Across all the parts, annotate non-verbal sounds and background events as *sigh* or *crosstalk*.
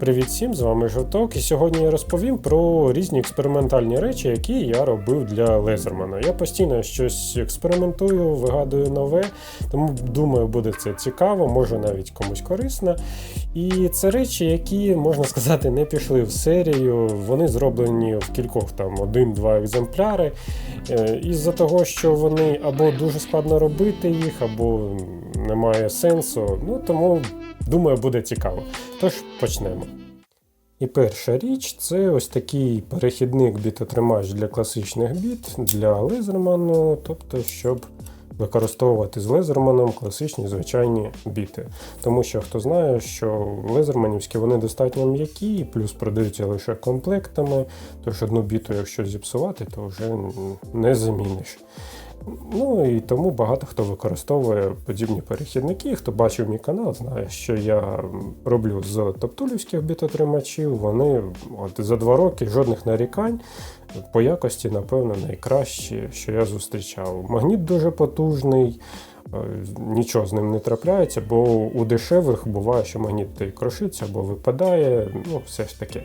Привіт всім, з вами Жовток, і сьогодні я розповім про різні експериментальні речі, які я робив для Лезермана. Я постійно щось експериментую, вигадую нове, тому думаю, буде це цікаво, може навіть комусь корисно. І це речі, які, можна сказати, не пішли в серію. Вони зроблені в кількох там один-два екземпляри. Е, Із-за того, що вони або дуже складно робити їх, або немає сенсу. Ну тому думаю, буде цікаво. Тож почнемо. І перша річ це ось такий перехідник бітотримач для класичних біт для лезерману, тобто, щоб використовувати з лезерманом класичні звичайні біти. Тому що хто знає, що лезерманівські вони достатньо м'які, плюс продаються лише комплектами, тож одну біту, якщо зіпсувати, то вже не заміниш. Ну і тому багато хто використовує подібні перехідники. Хто бачив мій канал, знає, що я роблю з топтулівських бітотримачів. Вони от за два роки жодних нарікань. По якості, напевно, найкращі, що я зустрічав. Магніт дуже потужний, е, нічого з ним не трапляється, бо у дешевих буває, що магніт крошиться або випадає. Ну, все ж таки.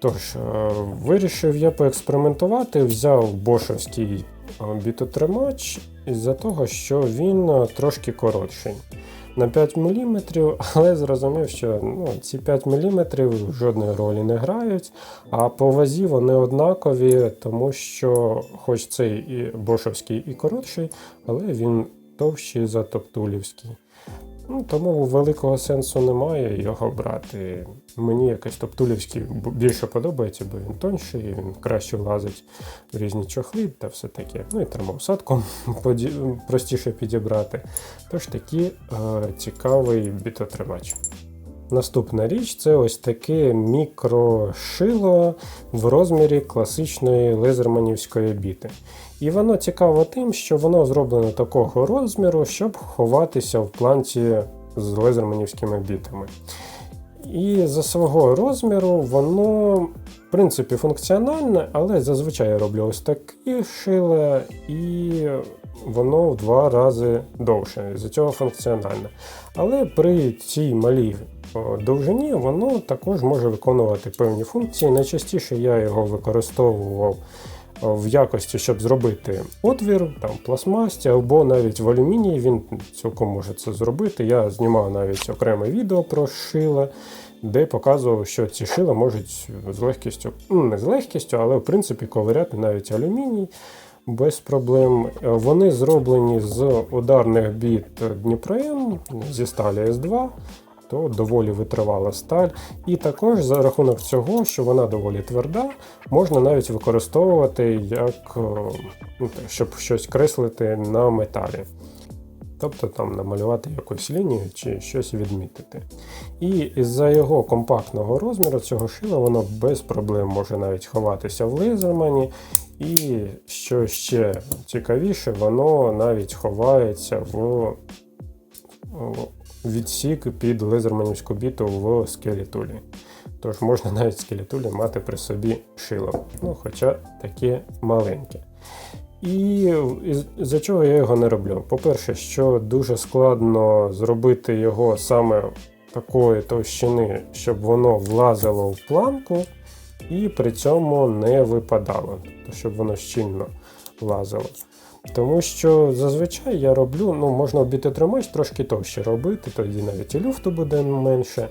Тож, е, вирішив я поекспериментувати, взяв бошовський бітотримач із-за того, що він трошки коротший. На 5 мм, але зрозумів, що ну, ці 5 мм жодної ролі не грають, а по вазі вони однакові, тому що, хоч цей і бошовський і коротший, але він товщий за топтулівський. Ну, тому великого сенсу немає його брати. Мені якось топтулівський більше подобається, бо він тонший, він краще влазить в різні чохли та все таке. Ну і термоусадку *laughs* простіше підібрати. Тож такий е, цікавий бітотримач. Наступна річ це ось таке мікрошило в розмірі класичної лезерманівської біти. І воно цікаво тим, що воно зроблено такого розміру, щоб ховатися в планці з лезерманівськими бітами. І за свого розміру воно, в принципі, функціональне, але зазвичай я роблю ось такі шила, і воно в два рази довше, з цього функціональне. Але при цій малій довжині воно також може виконувати певні функції. Найчастіше я його використовував в якості, щоб зробити отвір, там пластмасті або навіть в алюмінії він цілком може це зробити. Я знімав навіть окреме відео про шила, де показував, що ці шила можуть з легкістю, ну не з легкістю, але в принципі ковиряти навіть алюміній. Без проблем. Вони зроблені з ударних біт Дніпром зі сталі С2, то доволі витривала сталь. І також за рахунок цього, що вона доволі тверда, можна навіть використовувати як, е, ну, щоб щось креслити на металі. Тобто там намалювати якусь лінію чи щось відмітити. І із-за його компактного розміру цього шила воно без проблем може навіть ховатися в лезермані. І що ще цікавіше, воно навіть ховається в відсік під лезерманівську біту в скелетулі. Тож можна навіть скелетулі мати при собі шило, ну, хоча таке маленьке. І за чого я його не роблю? По-перше, що дуже складно зробити його саме такої товщини, щоб воно влазило в планку і при цьому не випадало, щоб воно щільно влазило. Тому що зазвичай я роблю, ну можна обійти тримач трошки товще робити, тоді навіть і люфту буде менше,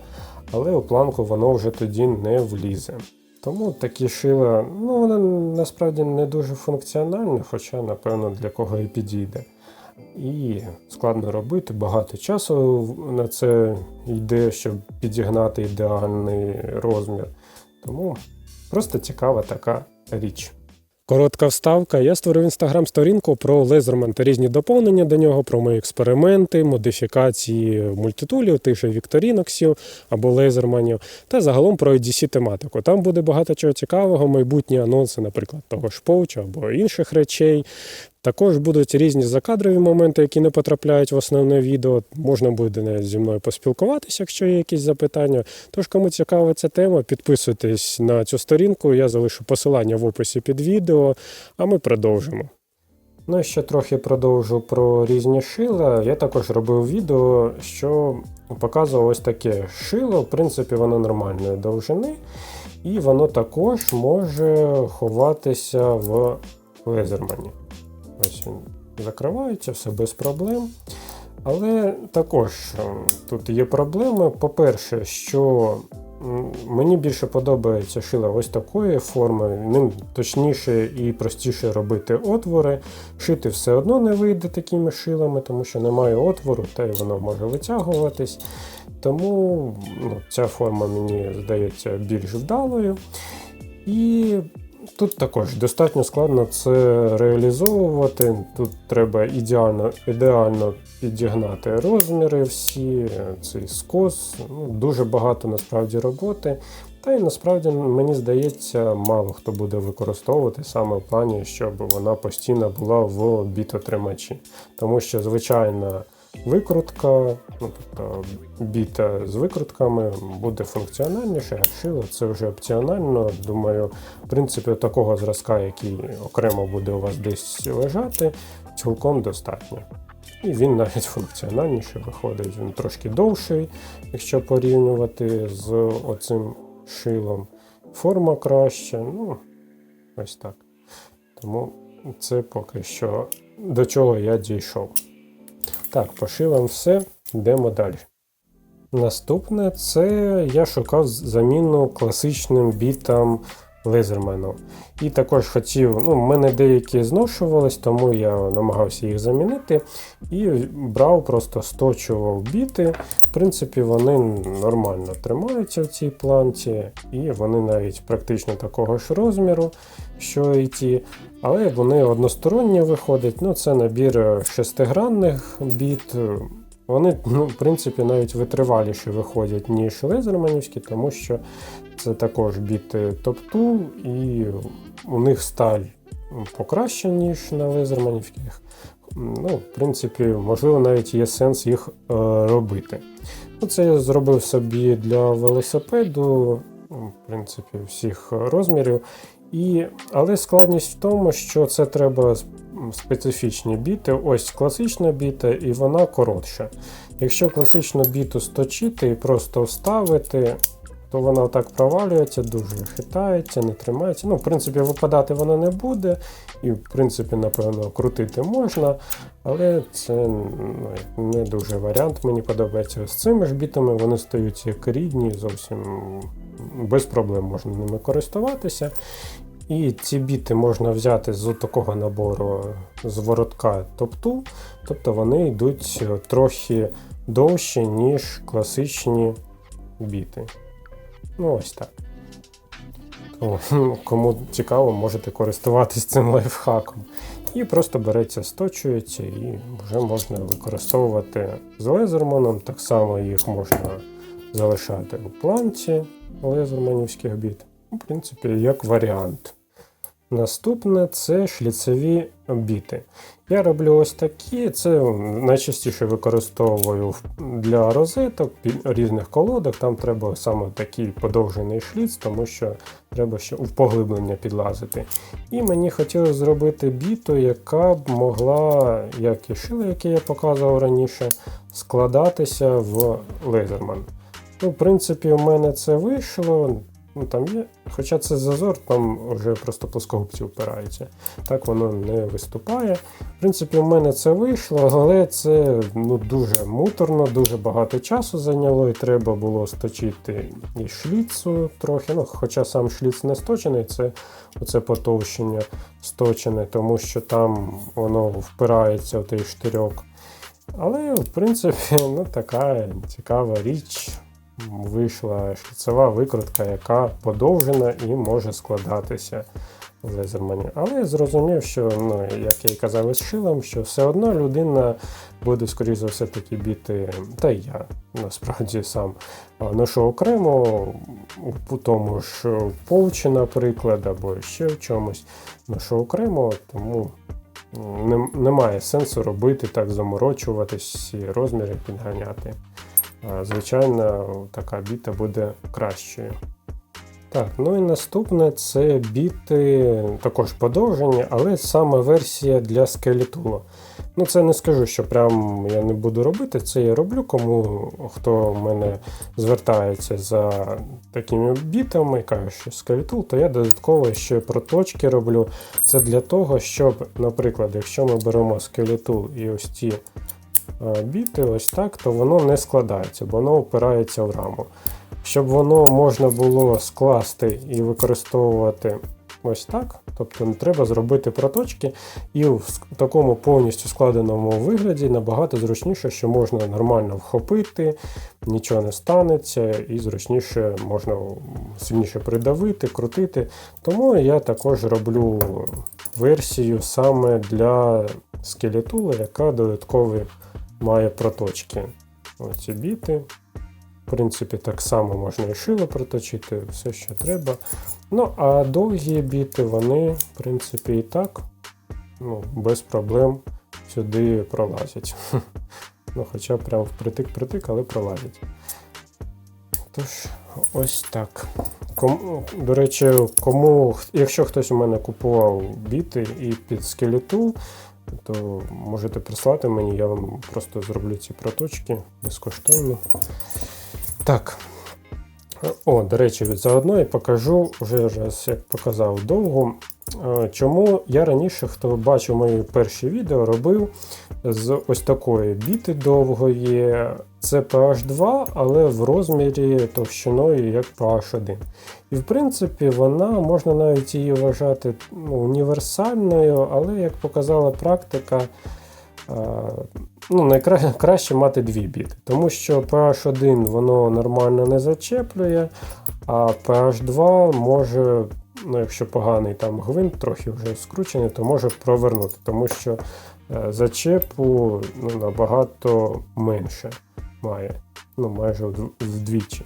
але у планку воно вже тоді не влізе. Тому такі шила, ну вони насправді не дуже функціональні, хоча, напевно, для кого і підійде. І складно робити, багато часу на це йде, щоб підігнати ідеальний розмір. Тому просто цікава така річ. Коротка вставка. Я створив інстаграм-сторінку про лезерман та різні доповнення до нього, про мої експерименти, модифікації мультитулів, тих же Вікторіноксів або лезерманів, та загалом про EDC тематику. Там буде багато чого цікавого, майбутні анонси, наприклад, того ж поуча або інших речей. Також будуть різні закадрові моменти, які не потрапляють в основне відео. Можна буде навіть зі мною поспілкуватися, якщо є якісь запитання. Тож, кому цікава ця тема, підписуйтесь на цю сторінку. Я залишу посилання в описі під відео, а ми продовжимо. Ну і ще трохи продовжу про різні шила. Я також робив відео, що показував ось таке шило. В принципі, воно нормальної довжини, і воно також може ховатися в лезермані. Ось він закривається, все без проблем. Але також е, тут є проблеми. По-перше, що мені більше подобається шило ось такої форми, ним точніше і простіше робити отвори. Шити все одно не вийде такими шилами, тому що немає отвору, та й воно може витягуватись. Тому ну, ця форма мені здається більш вдалою. І Тут також достатньо складно це реалізовувати. Тут треба ідеально ідеально підігнати розміри, всі, цей скос. Ну, Дуже багато насправді роботи. Та й насправді мені здається, мало хто буде використовувати саме в плані, щоб вона постійно була в бітотримачі. Тому що звичайна викрутка, ну, тобто біта з викрутками буде функціональніше, а шило це вже опціонально. Думаю, в принципі, такого зразка, який окремо буде у вас десь лежати, цілком достатньо. І він навіть функціональніше виходить, він трошки довший, якщо порівнювати з оцим шилом. Форма краща, ну, ось так. Тому це поки що до чого я дійшов. Так, пошиваємо все, йдемо далі. Наступне це я шукав заміну класичним бітам Лезерману. І також хотів, ну, в мене деякі зношувались, тому я намагався їх замінити. І брав, просто сточував біти. В принципі, вони нормально тримаються в цій планці, і вони навіть практично такого ж розміру, що і ті. Але вони односторонні виходять. Ну, Це набір шестигранних біт. Вони, ну, в принципі, навіть витриваліші виходять, ніж лезерманівські, тому що це також біти топ-тул, і у них сталь покраща, ніж на лезерманівських. Ну, В принципі, можливо, навіть є сенс їх е, робити. Ну, Це я зробив собі для велосипеду, в принципі, всіх розмірів. І, Але складність в тому, що це треба специфічні біти. Ось класична біта, і вона коротша. Якщо класичну біту сточити і просто вставити, то вона так провалюється, дуже хитається, не тримається. Ну, В принципі, випадати вона не буде, і, в принципі, напевно, крутити можна, але це ну, не дуже варіант. Мені подобається з цими ж бітами, вони стають як рідні, зовсім без проблем можна ними користуватися. І ці біти можна взяти з такого набору з воротка топту, тобто вони йдуть трохи довше, ніж класичні біти. Ну, ось так. Тому, кому цікаво, можете користуватись цим лайфхаком. І просто береться, сточується, і вже можна використовувати з лезерманом. Так само їх можна залишати у планці лезерманівських біт. В принципі, як варіант. Наступне це шліцеві біти. Я роблю ось такі, це найчастіше використовую для розеток, різних колодок. Там треба саме такий подовжений шліц, тому що треба ще в поглиблення підлазити. І мені хотілося зробити біту, яка б могла, як і шило, яке я показував раніше, складатися в лезерман. Ну, В принципі, у мене це вийшло. Ну, там є, Хоча це зазор, там вже просто плоскогубці впираються. Так воно не виступає. В принципі, у мене це вийшло, але це ну, дуже муторно, дуже багато часу зайняло, і треба було сточити і шліцу трохи. Ну, Хоча сам шліц не сточений, це оце потовщення сточене, тому що там воно впирається в той штирьок. Але, в принципі, *laughs* ну, така цікава річ вийшла шліцева викрутка, яка подовжена і може складатися лезермані. Але я зрозумів, що, ну, як я і казав із шилом, що все одно людина буде, скоріше за все, таки біти, та й я насправді сам ношу окремо, у тому ж повчі, наприклад, або ще в чомусь ношу окремо, тому. Немає сенсу робити так, заморочуватись, розміри підганяти звичайно, така біта буде кращою. Так, ну і наступне це біти також подовжені, але саме версія для скелетула. Ну, це не скажу, що прям я не буду робити, це я роблю, кому хто в мене звертається за такими бітами каже, що скелетул, то я додатково ще проточки роблю. Це для того, щоб, наприклад, якщо ми беремо скелетул і ось ці біти, ось так, то воно не складається, бо воно опирається в раму. Щоб воно можна було скласти і використовувати ось так. Тобто не треба зробити проточки, і в такому повністю складеному вигляді набагато зручніше, що можна нормально вхопити, нічого не станеться, і зручніше можна сильніше придавити, крутити. Тому я також роблю версію саме для скелетула, яка додаткові має проточки. Оці біти. В принципі, так само можна і шило проточити, все, що треба. Ну, а довгі біти, вони, в принципі, і так ну, без проблем сюди пролазять. *laughs* Ну, хоча прям впритик-притик, але пролазять. Тож, ось так. Кому, до речі, кому, якщо хтось у мене купував біти і під скелету, то можете прислати мені, я вам просто зроблю ці проточки безкоштовно. Так. О, до речі, заодно я покажу вже раз, як показав довго. Чому я раніше, хто бачив мої перші відео, робив з ось такої біти довгої. Це PH2, але в розмірі товщиною як PH1. І в принципі, вона можна навіть її вважати ну, універсальною, але як показала практика, ну, найкраще мати дві біти, тому що PH1 воно нормально не зачеплює, а PH2 може, ну, якщо поганий там гвинт, трохи вже скручений, то може провернути, тому що е, зачепу ну, набагато менше має, ну майже вдвічі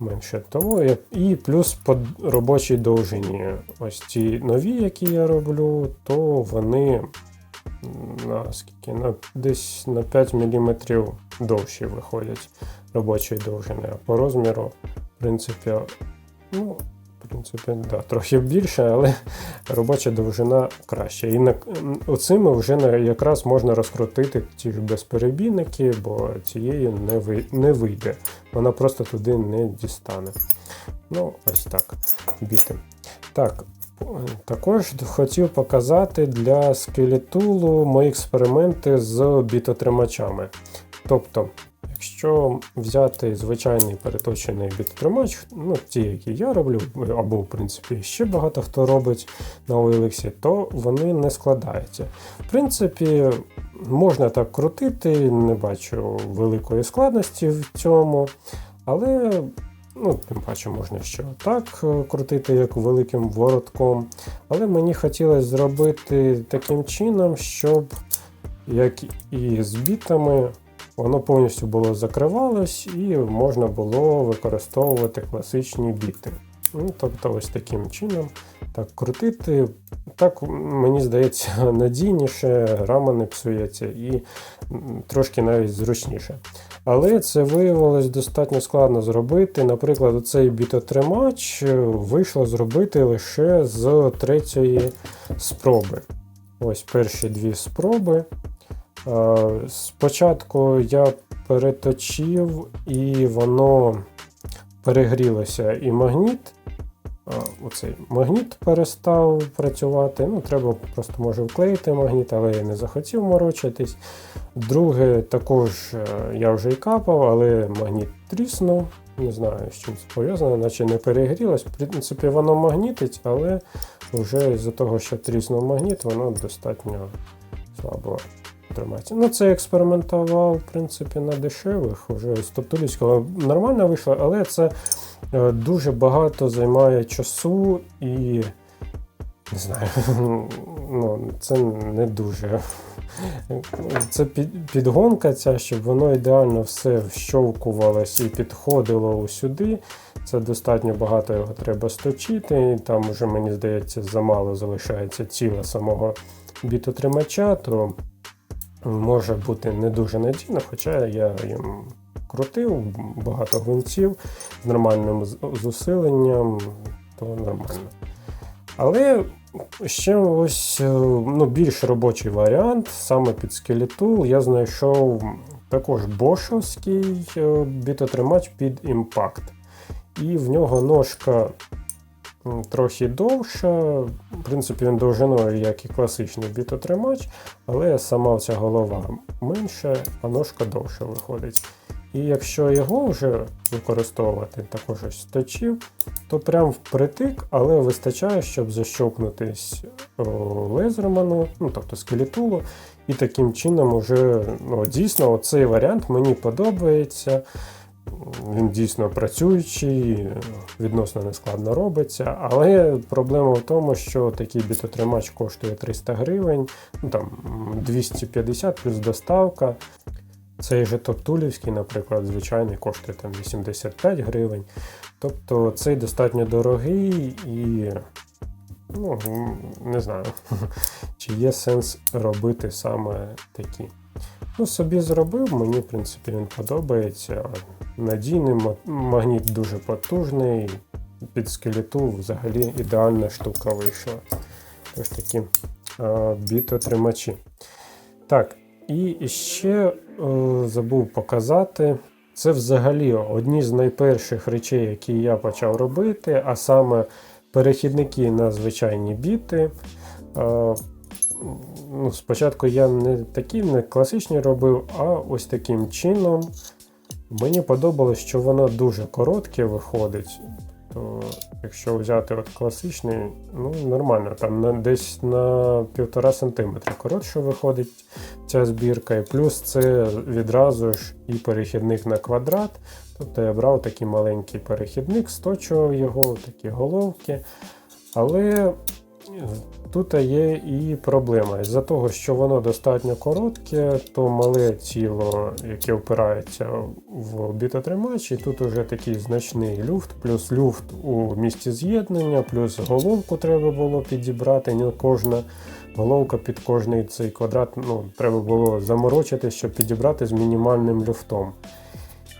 менше. Тому я, і плюс по робочій довжині. Ось ці нові, які я роблю, то вони на скільки? На, десь на 5 мм довші виходять робочої довжини. А по розміру, в принципі, ну, принципі, да, трохи більше, але робоча довжина краща. І на, оцими вже якраз можна розкрутити ті ж безперебійники, бо цією не, ви, не вийде. Вона просто туди не дістане. Ну, ось так. Біти. Так, також хотів показати для скелетулу мої експерименти з бітотримачами. Тобто, якщо взяти звичайний переточений бітотримач, ну ті, які я роблю, або в принципі ще багато хто робить на OLX, то вони не складаються. В принципі, можна так крутити, не бачу великої складності в цьому, але Ну, тим паче можна ще так е, крутити, як великим воротком. Але мені хотілося зробити таким чином, щоб, як і з бітами, воно повністю було закривалось і можна було використовувати класичні біти. Ну, тобто, ось таким чином так крутити. Так, мені здається, *laughs* надійніше, рама не псується і трошки навіть зручніше. Але це виявилось достатньо складно зробити. Наприклад, цей бітотримач е, вийшло зробити лише з третьої спроби. Ось перші дві спроби. Е, Спочатку я переточив, і воно перегрілося і магніт. Оцей магніт перестав працювати. Ну, треба просто може вклеїти магніт, але я не захотів морочитись. Друге, також е, я вже і капав, але магніт тріснув. Не знаю, з чим це пов'язано, наче не перегрілось. В принципі, воно магнітить, але вже з-за того, що тріснув магніт, воно достатньо слабо тримається. Ну, це експериментував, в принципі, на дешевих. Вже з Топтулівського нормально вийшло, але це е, дуже багато займає часу і. Не знаю, *laughs* ну, це не дуже. Це підгонка ця, щоб воно ідеально все вщовкувалось і підходило усюди. Це достатньо багато його треба сточити. І там вже, мені здається, замало залишається тіла самого бітотримача, то може бути не дуже надійно, хоча я їм крутив багато гвинтів з нормальним зусиленням. то нормально. Але ще ось е, ну, більш робочий варіант, саме під скелету, я знайшов також бошовський е, бітотримач під імпакт. І в нього ножка трохи довша. В принципі, він довжиною, як і класичний бітотримач, але сама ця голова менша, а ножка довша виходить. І якщо його вже використовувати також ось точив, то прям впритик, але вистачає, щоб защопнутись лезерману, ну тобто скелетулу, і таким чином уже ну, дійсно цей варіант мені подобається. Він дійсно працюючий, відносно нескладно робиться, але проблема в тому, що такий бітотримач коштує 300 гривень, ну там 250 плюс доставка. Цей же топтулівський, наприклад, звичайний коштує там 85 гривень. Тобто цей достатньо дорогий і ну, не знаю, *laughs* чи є сенс робити саме такі. Ну, собі зробив, мені, в принципі, він подобається. Надійний магніт дуже потужний. Під скелету взагалі ідеальна штука вийшла. Ось такі бітотримачі. Так, і ще е, забув показати. Це взагалі одні з найперших речей, які я почав робити, а саме перехідники на звичайні біти. Е, ну, спочатку я не такі не класичні робив, а ось таким чином. Мені подобалось, що воно дуже коротке виходить. То якщо взяти от класичний, ну нормально, там на, десь на 1,5 см коротше виходить ця збірка, і плюс це відразу ж і перехідник на квадрат. Тобто я брав такий маленький перехідник, сточував його, такі головки. Але тут є і проблема. З-за того, що воно достатньо коротке, то мале тіло, яке опирається в бітотримач, і тут уже такий значний люфт, плюс люфт у місці з'єднання, плюс головку треба було підібрати. Не кожна головка під кожний цей квадрат ну, треба було заморочити, щоб підібрати з мінімальним люфтом.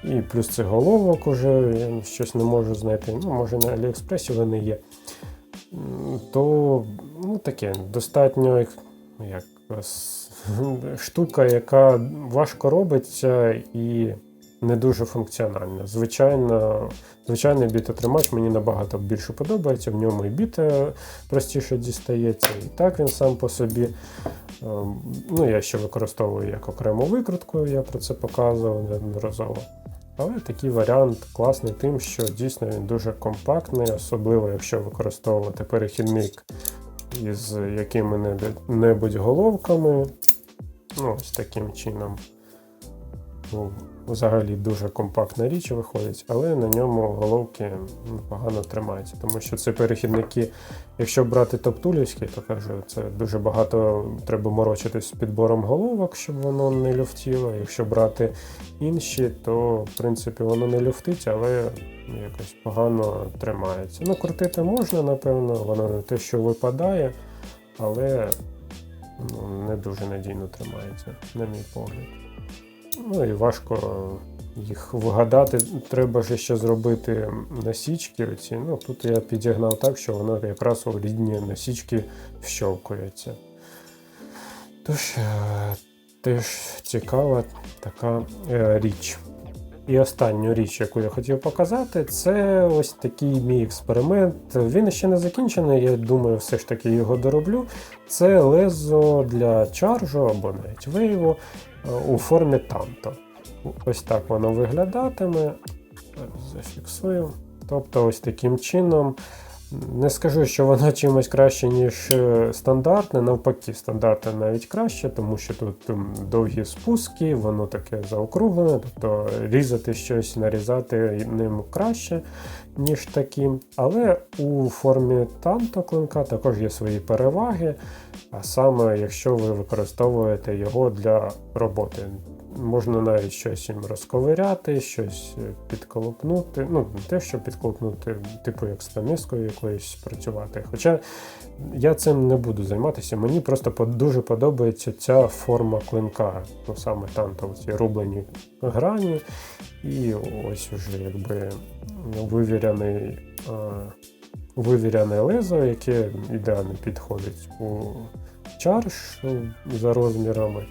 І плюс цих головок уже я щось не можу знайти. Ну, може на Аліекспресі вони є. То ну, таке достатньо як *laughs* штука, яка важко робиться і не дуже функціональна. Звичайно, звичайний бітотримач мені набагато більше подобається, в ньому і біта простіше дістається, і так він сам по собі. Ем, Ну, я ще використовую як окрему викрутку, я про це показував неодноразово. Але такий варіант класний тим, що дійсно він дуже компактний, особливо якщо використовувати перехідник із якими-небудь головками. Ну, ось таким чином. Взагалі дуже компактна річ виходить, але на ньому головки погано тримаються. Тому що це перехідники, якщо брати топтулівські, то кажу, це дуже багато треба морочитись з підбором головок, щоб воно не люфтіло. Якщо брати інші, то в принципі воно не люфтить, але якось погано тримається. Ну, крутити можна, напевно, воно не те, що випадає, але ну, не дуже надійно тримається, на мій погляд. Ну і важко їх вгадати. Треба ж ще зробити насічки. Оці. Ну, тут я підігнав так, що воно якраз у рідні насічки вщовкується. Тож, е, теж цікава така е, річ. І останню річ, яку я хотів показати, це ось такий мій експеримент. Він ще не закінчений, я думаю, все ж таки його дороблю. Це лезо для чаржу або навіть вейву у формі танто. Ось так воно виглядатиме. Зафіксую. Тобто, ось таким чином. Не скажу, що воно чимось краще, ніж е, стандартне, навпаки, стандартне навіть краще, тому що тут довгі спуски, воно таке заокруглене, тобто різати щось, нарізати ним краще, ніж таким. Але у формі танто клинка також є свої переваги, а саме якщо ви використовуєте його для роботи. Можна навіть щось їм розковиряти, щось е, підколопнути. Ну, не те, що підколопнути, типу як з таміскою якоюсь працювати. Хоча я цим не буду займатися. Мені просто дуже подобається ця форма клинка. Ну саме танто, ці рублені грані. І ось уже якби вивіряний. Е, вивіряне лезо, яке ідеально підходить у чарш ну, за розмірами.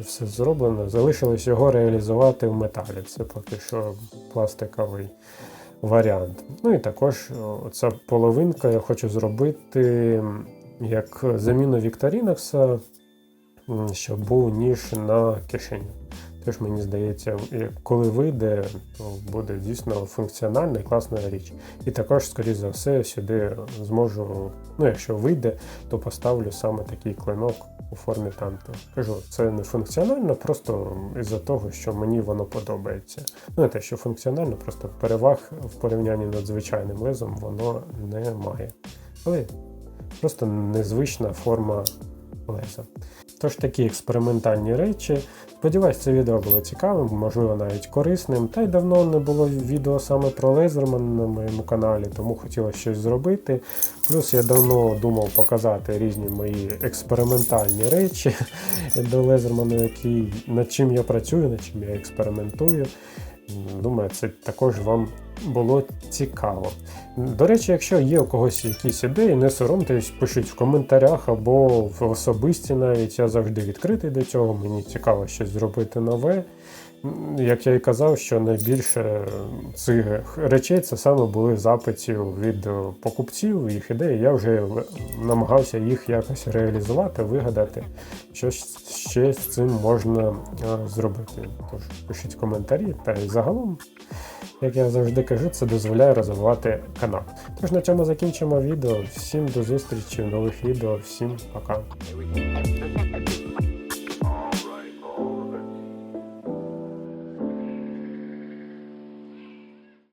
Все зроблено. Залишилось його реалізувати в металі. Це поки що пластиковий варіант. Ну і також ця половинка я хочу зробити як заміну Вікторінокса, щоб був ніж на кишеню. Теж мені здається, коли вийде, то буде дійсно функціональна і класна річ. І також, скоріш за все, сюди зможу, ну якщо вийде, то поставлю саме такий клинок у формі танто. Кажу, це не функціонально, просто із-за того, що мені воно подобається. Ну, не те, що функціонально, просто переваг в порівнянні над звичайним лезом воно не має. Але просто незвична форма леза. Тож такі експериментальні речі. Сподіваюсь, це відео було цікавим, можливо, навіть корисним. Та й давно не було відео саме про Лезерман на моєму каналі, тому хотілося щось зробити. Плюс я давно думав показати різні мої експериментальні речі *laughs* до Лезерману, над чим я працюю, над чим я експериментую. Думаю, це також вам було цікаво. До речі, якщо є у когось якісь ідеї, не соромтесь, пишіть в коментарях або в особисті навіть. Я завжди відкритий до цього. Мені цікаво щось зробити нове. Як я і казав, що найбільше цих речей це саме були запитів від покупців, їх ідеї. Я вже намагався їх якось реалізувати, вигадати, що ще з цим можна е, зробити. Тож пишіть коментарі та й загалом як я завжди кажу, це дозволяє розвивати канал. Тож на цьому закінчимо відео. Всім до зустрічі в нових відео, всім пока.